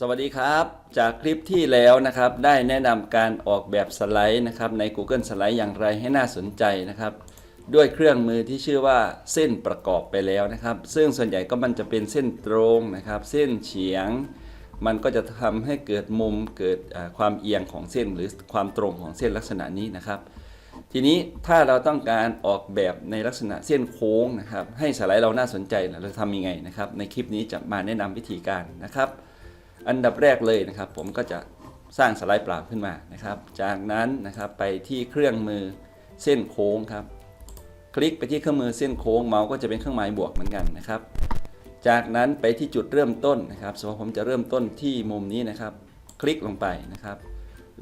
สวัสดีครับ จากคลิปที่แล้วนะครับได้แนะนำการออกแบบสไลด์นะครับใน Google สไลด์อย่างไรให้น่าสนใจนะครับ ด้วยเครื่องมือที่ชื่อว่าเส้นประกอบไปแล้วนะครับ ซึ่งส่วนใหญ่ก็มันจะเป็นเส้นตรงนะครับ เส้นเฉียง มันก็จะทำให้เกิดมุมเกิดความเอียงของเส้น หรือความตรงของเส้นลักษณะนี้นะครับ ทีนี้ถ้าเราต้องการออกแบบในลักษณะเส้นโค้งนะครับ ให้สไลด์เราน่าสนใจเราทำยังไงนะครับ ในคลิปนี้จะมาแนะนำวิธีการนะครับ อันดับแรกเลยนะครับ ผมก็จะสร้างสไลด์เปล่าขึ้นมานะครับ จากนั้นนะครับไปที่เครื่องมือเส้นโค้งครับ คลิกไปที่เครื่องมือเส้นโค้งเมาส์ก็จะเป็นเครื่องหมายบวกเหมือนกันนะครับ จากนั้นไปที่จุดเริ่มต้นนะครับสมมติผมจะเริ่มต้นที่มุมนี้นะครับ คลิกลงไปนะครับ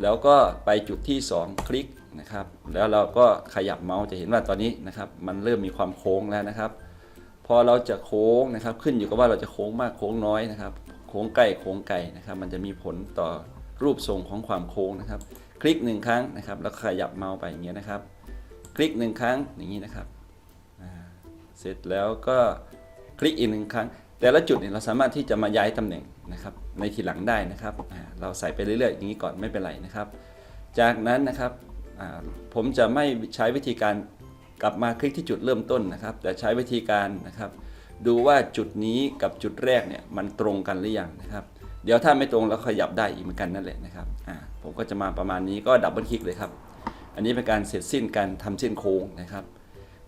แล้วก็ไปจุดที่ 2 คลิกนะครับ แล้วเราก็ขยับเมาส์จะเห็นว่าตอนนี้นะครับ มันเริ่มมีความโค้งแล้วนะครับ พอเราจะโค้งนะครับ ขึ้นอยู่กับว่าเราจะโค้งมากโค้งน้อยนะครับ โค้งใกล้โค้งไกลนะครับ มันจะมีผลต่อรูปทรงของความโค้งนะครับ คลิกหนึ่งครั้งนะครับ แล้วขยับเมาส์ไปอย่างเงี้ยนะครับ คลิกหนึ่งครั้งอย่างนี้นะครับเสร็จแล้วก็คลิกอีกหนึ่งครั้ง แต่ละจุดเนี่ยเราสามารถที่จะมาย้ายตำแหน่งนะครับในทีหลังได้นะครับเราใส่ไปเรื่อยๆอย่างนี้ก่อนไม่เป็นไรนะครับ จากนั้นนะครับผมจะไม่ใช้วิธีการกลับมาคลิกที่จุดเริ่มต้นนะครับ แต่ใช้วิธีการนะครับ ดูว่าจุดนี้กับจุดแรกเนี่ยมันตรงกันหรือยังนะครับ เดี๋ยวถ้าไม่ตรงเราขยับได้อีกเหมือนกันนั่นแหละนะครับอ่าผมก็จะมาประมาณนี้ก็ดับเบิลคลิกเลยครับ อันนี้เป็นการเสร็จสิ้นการทำเส้นโค้งนะครับ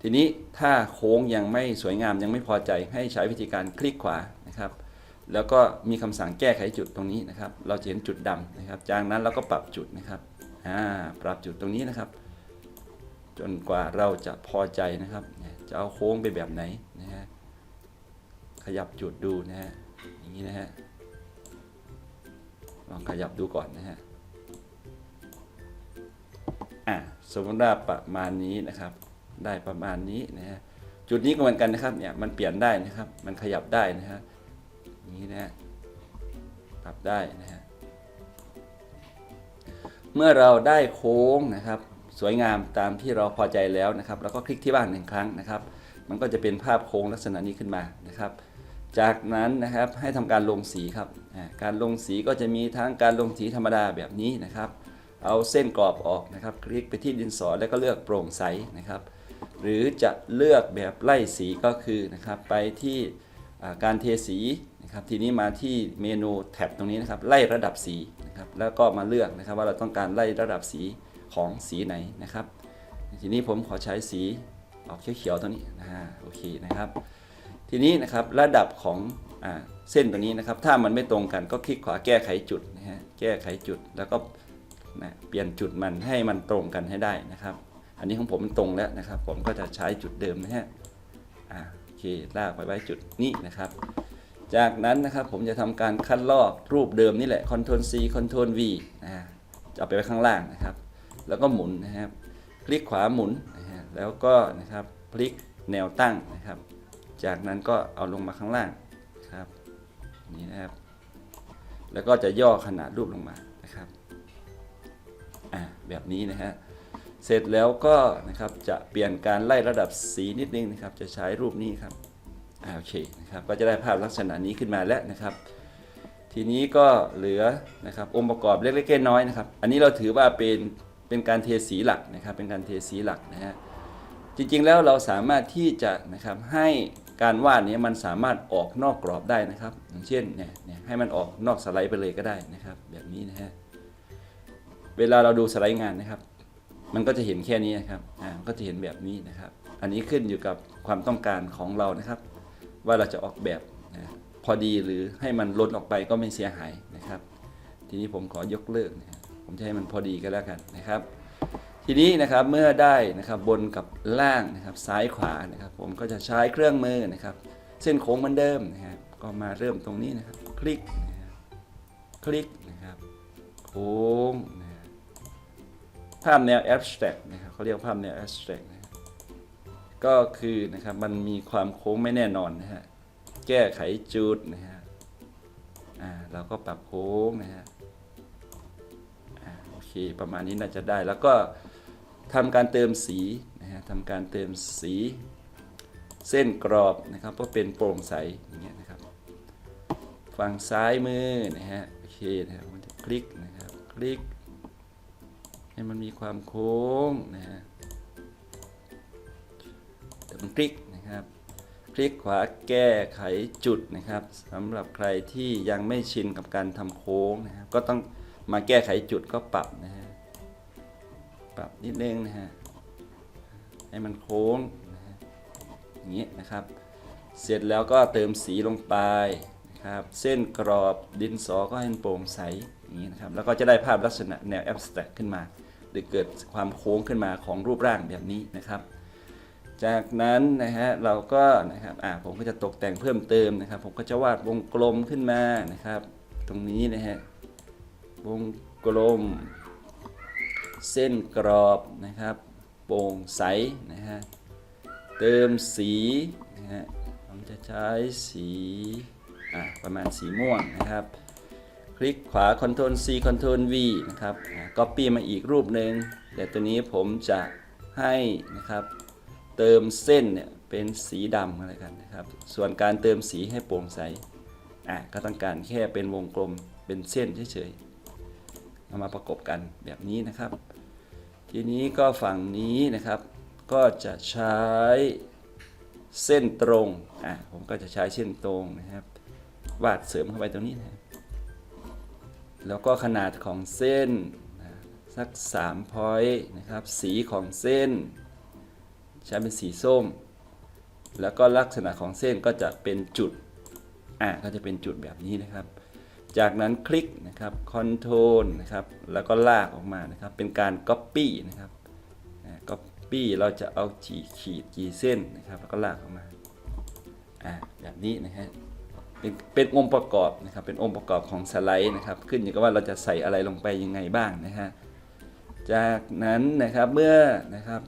ทีนี้ถ้าโค้งยังไม่สวยงามยังไม่พอใจให้ใช้วิธีการคลิกขวานะครับ แล้วก็มีคำสั่งแก้ไขจุดตรงนี้นะครับ เราจะเห็นจุดดำนะครับ จากนั้นเราก็ปรับจุดนะครับอ่าปรับจุดตรงนี้นะครับ จนกว่าเราจะพอใจนะครับ จะเอาโค้งไปแบบไหนนะฮะ ขยับจุดดูนะฮะ อย่างนี้นะฮะ ลองขยับดูก่อนนะฮะ อะสมมติว่าประมาณนี้นะครับ ได้ประมาณนี้นะฮะ จุดนี้ก็เหมือนกันนะครับ เนี่ย มันเปลี่ยนได้นะครับ มันขยับได้นะฮะอย่างนี้นะฮะปรับได้นะฮะ เมื่อเราได้โค้งนะครับ สวยงามตามที่เราพอใจแล้วนะครับ แล้วก็คลิกที่ว่างหนึ่งครั้งนะครับมันก็จะเป็นภาพโค้งลักษณะนี้ขึ้นมานะครับ จากนั้นนะครับให้ทำการลงสีครับ การลงสีก็จะมีทั้งการลงสีธรรมดาแบบนี้นะครับ เอาเส้นกรอบออกนะครับ คลิกไปที่ดินสอแล้วก็เลือกโปร่งใสนะครับ หรือจะเลือกแบบไล่สีก็คือนะครับไปที่การเทสีนะครับ ทีนี้มาที่เมนูแท็บตรงนี้นะครับ ไล่ระดับสีนะครับ แล้วก็มาเลือกนะครับว่าเราต้องการไล่ระดับสีของสีไหนนะครับ ทีนี้ผมขอใช้สีออกเขียวๆตรงนี้นะฮะโอเคนะครับ ทีนี้นะครับระดับของอเส้นตรงนี้นะครับ ถ้ามันไม่ตรงกันก็คลิกขวาแก้ไขจุดนะฮะแก้ไขจุดแล้วก็นะเปลี่ยนจุดมันให้มันตรงกันให้ได้นะครับ อันนี้ของผมมันตรงแล้วนะครับ ผมก็จะใช้จุดเดิมนะฮะอ่าโอเคลากไปไว้จุดนี้นะครับ จากนั้นนะครับผมจะทำการคัดลอกรูปเดิมนี่แหละ Ctrl C Ctrl V นะฮะจะเอาไปไว้ข้างล่างนะครับ แล้วก็หมุนนะครับ คลิกขวาหมุนนะฮะแล้วก็นะครับพลิกแนวตั้งนะครับ จากนั้นก็เอาลงมาข้างล่างครับนี่นะครับ แล้วก็จะย่อขนาดรูปลงมานะครับอ่าแบบนี้นะฮะเสร็จแล้วก็นะครับจะเปลี่ยนการไล่ระดับสีนิดนึงนะครับ จะใช้รูปนี้ครับอ่าโอเคนะครับก็จะได้ภาพลักษณะนี้ขึ้นมาแล้วนะครับ ทีนี้ก็เหลือนะครับองค์ประกอบเล็กๆน้อยๆนะครับ อันนี้เราถือว่าเป็นเป็นการเทสีหลักนะครับ เป็นการเทสีหลักนะฮะ จริงๆแล้วเราสามารถที่จะนะครับให้การวาดนี้มันสามารถออกนอกกรอบได้นะครับ อย่างเช่นเนี่ยให้มันออกนอกสไลด์ไปเลยก็ได้นะครับ แบบนี้นะฮะเวลาเราดูสไลด์งานนะครับ มันก็จะเห็นแค่นี้นะครับอ่าก็จะเห็นแบบนี้นะครับ อันนี้ขึ้นอยู่กับความต้องการของเรานะครับ ว่าเราจะออกแบบนะพอดีหรือให้มันลดออกไปก็ไม่เสียหายนะครับ ทีนี้ผมขอยกเลิกนะผมจะให้มันพอดีก็แล้วกันนะครับ ทีนี้นะครับเมื่อได้นะครับบนกับล่างนะครับซ้ายขวานะครับ ผมก็จะใช้เครื่องมือนะครับ เส้นโค้งเหมือนเดิมนะครับก็มาเริ่มตรงนี้นะครับ คลิกนะครับคลิกนะครับโค้งนะภาพแนว abstract นะครับเขาเรียกว่าภาพแนว abstract นะครับก็คือนะครับมันมีความโค้งไม่แน่นอนนะฮะแก้ไขจุดนะฮะอ่าเราก็ปรับโค้งนะฮะ ประมาณนี้น่าจะได้ แล้วก็ทำการเติมสีนะฮะทำการเติมสีเส้นกรอบนะครับเพราะเป็นโปร่งใสอย่างเงี้ยนะครับ ฝั่งซ้ายมือนะฮะโอเคนะครับผมจะคลิกนะครับคลิกให้มันมีความโค้งนะฮะเดี๋ยวมันคลิกนะครับคลิกขวาแก้ไขจุดนะครับสำหรับใครที่ยังไม่ชินกับการทำโค้งนะครับก็ต้อง มาแก้ไขจุดก็ปรับนะฮะปรับนิดนึงนะฮะให้มันโค้งนะฮะอย่างนี้นะครับ เสร็จแล้วก็เติมสีลงไปนะครับ เส้นกรอบดินสอก็ให้มันโปร่งใสอย่างนี้นะครับแล้วก็จะได้ภาพลักษณะแนวแอบสแตรกขึ้นมาหรือเกิดความโค้งขึ้นมาของรูปร่างแบบนี้นะครับ จากนั้นนะฮะเราก็นะครับอ่าผมก็จะตกแต่งเพิ่มเติมนะครับ ผมก็จะวาดวงกลมขึ้นมานะครับ ตรงนี้นะฮะ วงกลม เส้นกรอบนะครับโปร่งใสนะฮะเติมสีนะฮะผมจะใช้สีอ่าประมาณสีม่วงนะครับ คลิกขวา Ctrl C Ctrl V นะครับก็ปี้มาอีกรูปหนึ่งแต่ตัวนี้ผมจะให้นะครับเติมเส้นเนี่ยเป็นสีดำอะไรกันนะครับ ส่วนการเติมสีให้โปร่งใสอะก็ต้องการแค่เป็นวงกลมเป็นเส้นเฉยๆ เอามาประกบกันแบบนี้นะครับ ทีนี้ก็ฝั่งนี้นะครับ ก็จะใช้เส้นตรงอะผมก็จะใช้เส้นตรงนะครับ วาดเสริมเข้าไปตรงนี้นะแล้วก็ขนาดของเส้นสัก3 point นะครับ สีของเส้น ใช้เป็นสีส้ม แล้วก็ลักษณะของเส้นก็จะเป็นจุด อ่าก็จะเป็นจุดแบบนี้นะครับ จากนั้นคลิกนะครับ Ctrl นะครับ แล้วก็ลากออกมานะครับ เป็นการ Copy นะครับอ่า Copy เราจะเอากี่ขีดกี่เส้นนะครับ แล้วก็ลากออกมาอ่าแบบนี้นะฮะเป็นเป็นองค์ประกอบนะครับ เป็นองค์ประกอบของสไลด์นะครับ ขึ้นอยู่กับว่าเราจะใส่อะไรลงไปยังไงบ้างนะฮะ จากนั้นนะครับเมื่อนะครับ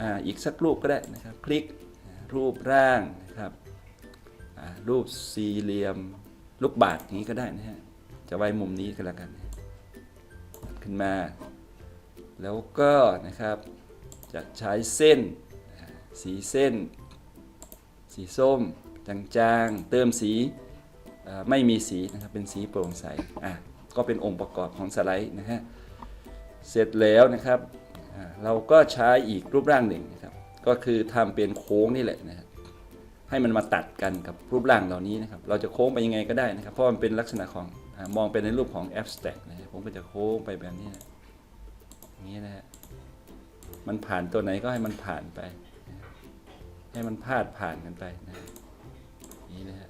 อ่าอีกสักรูปก็ได้นะครับ คลิกรูปร่างนะครับอ่ารูปสี่เหลี่ยม ลูกบาศนี้ก็ได้นะฮะ จะไว้มุมนี้ก็แล้วกัน ขึ้นมา แล้วก็นะครับ จะใช้เส้น สีเส้น สีส้ม จางๆ เติมสีไม่มีสีนะครับ เป็นสีโปร่งใส อะ ก็เป็นองค์ประกอบของสไลด์นะฮะ เสร็จแล้วนะครับ เราก็ใช้อีกรูปร่างหนึ่งนะครับ ก็คือทำเป็นโค้งนี่แหละนะครับ ให้มันมาตัดกันกับรูปร่างเหล่านี้นะครับ เราจะโค้งไปยังไงก็ได้นะครับ เพราะมันเป็นลักษณะของมองเป็นในรูปของ abstract นะผมก็จะโค้งไปแบบนี้นะอย่างนี้นะฮะมันผ่านตัวไหนก็ให้มันผ่านไป ให้มันพาดผ่านกันไปนะฮะอย่างนี้นะฮะ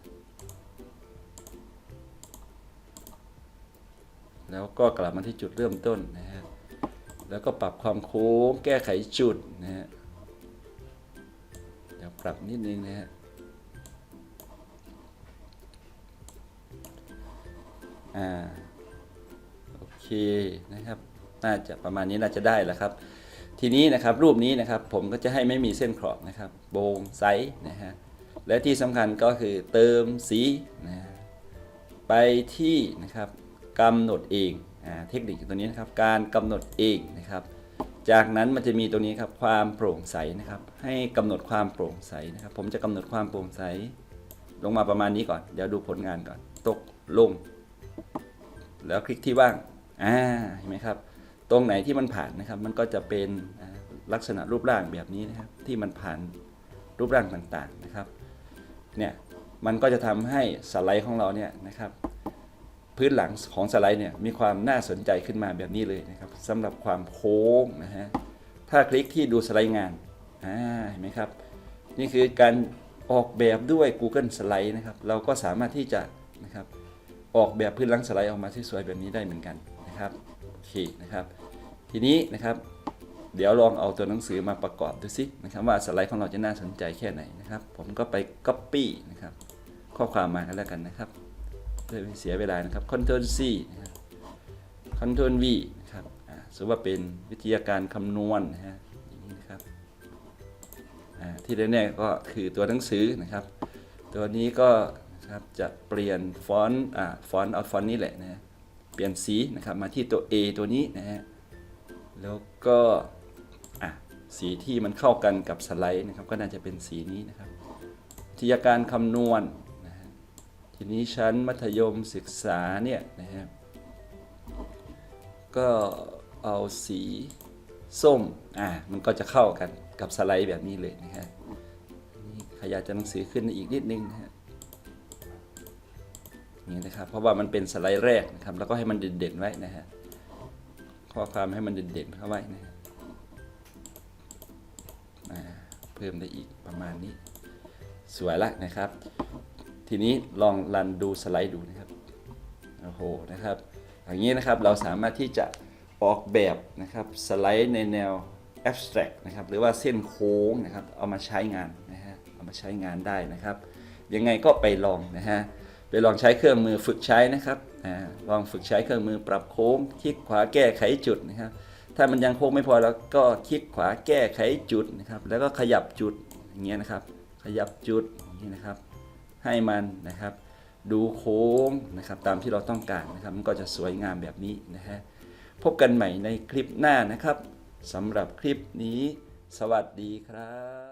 แล้วก็กลับมาที่จุดเริ่มต้นนะฮะแล้วก็ปรับความโค้งแก้ไขจุดนะฮะเดี๋ยวปรับนิดนึงนะฮะ อ่าโอเคนะครับน่าจะประมาณนี้น่าจะได้แล้วครับ ทีนี้นะครับรูปนี้นะครับผมก็จะให้ไม่มีเส้นขอบนะครับ โบงไซส์นะฮะและที่สำคัญก็คือเติมสีนะฮะไปที่นะครับกำหนดเองอ่าเทคนิคตัวนี้นะครับการกำหนดเองนะครับ จากนั้นมันจะมีตัวนี้ครับความโปร่งใสนะครับ ให้กำหนดความโปร่งใสนะครับ ผมจะกำหนดความโปร่งใส ลงมาประมาณนี้ก่อน เดี๋ยวดูผลงานก่อน ตกลง แล้วคลิกที่ว่างอ่าเห็นไหมครับ ตรงไหนที่มันผ่านนะครับ มันก็จะเป็นลักษณะรูปร่างแบบนี้นะครับ ที่มันผ่านรูปร่างต่างๆนะครับ เนี่ย มันก็จะทำให้สไลด์ของเราเนี่ยนะครับ พื้นหลังของสไลด์เนี่ยมีความน่าสนใจขึ้นมาแบบนี้เลยนะครับสำหรับความโค้งนะฮะ ถ้าคลิกที่ดูสไลด์งาน อ่า เห็นไหมครับ นี่คือการออกแบบด้วย Google Slide นะครับ เราก็สามารถที่จะนะครับ ออกแบบพื้นหลังสไลด์ออกมาที่สวยแบบนี้ได้เหมือนกันนะครับโอเคนะครับ ทีนี้นะครับเดี๋ยวลองเอาตัวหนังสือมาประกอบดูสินะครับว่าสไลด์ของเราจะน่าสนใจแค่ไหนนะครับ ผมก็ไป Copy นะครับข้อความมากันแล้วกันนะครับเพื่อไม่เสียเวลานะครับ Ctrl C นะครับ Ctrl V นะครับอ่าสมมติว่าเป็นวิทยาการคำนวณนะฮะอย่างนี้นะครับอ่าที่แน่ๆก็คือตัวหนังสือนะครับ ตัวนี้ก็ ครับจะเปลี่ยนฟอนต์อ่าฟอนต์เอาฟอนต์นี้แหละนะฮะเปลี่ยนสีนะครับมาที่ตัว A ตัวนี้นะฮะแล้วก็อะสีที่มันเข้ากันกับสไลด์นะครับก็น่าจะเป็นสีนี้นะครับวิทยาการคำนวณนะฮะทีนี้ชั้นมัธยมศึกษาเนี่ยนะฮะก็เอาสีส้มอ่ามันก็จะเข้ากันกับสไลด์แบบนี้เลยนะฮะนี่ขยายจากหนังสือขึ้นอีกนิดนึงนะฮะ นี่นะครับเพราะว่ามันเป็นสไลด์แรกนะครับแล้วก็ให้มันเด่นๆไว้นะฮะข้อความให้มันเด่นๆเข้าไว้นะฮะเพิ่มได้อีกประมาณนี้ สวยละนะครับ ทีนี้ลองรันดูสไลด์ดูนะครับโอ้โหนะครับอย่างนี้นะครับเราสามารถที่จะออกแบบนะครับสไลด์ในแนว abstract นะครับหรือว่าเส้นโค้งนะครับเอามาใช้งานนะฮะเอามาใช้งานได้นะครับ ยังไงก็ไปลองนะฮะ ไปลองใช้เครื่องมือฝึกใช้นะครับลองฝึกใช้เครื่องมือปรับโค้งคลิกขวาแก้ไขจุดนะครับ ถ้ามันยังโค้งไม่พอแล้วก็คลิกขวาแก้ไขจุดนะครับ แล้วก็ขยับจุดอย่างเงี้ยนะครับ ขยับจุดอย่างนี้นะครับ ให้มันนะครับ ดูโค้งนะครับตามที่เราต้องการนะครับ มันก็จะสวยงามแบบนี้นะฮะพบกันใหม่ในคลิปหน้านะครับสำหรับคลิปนี้ สวัสดีครับ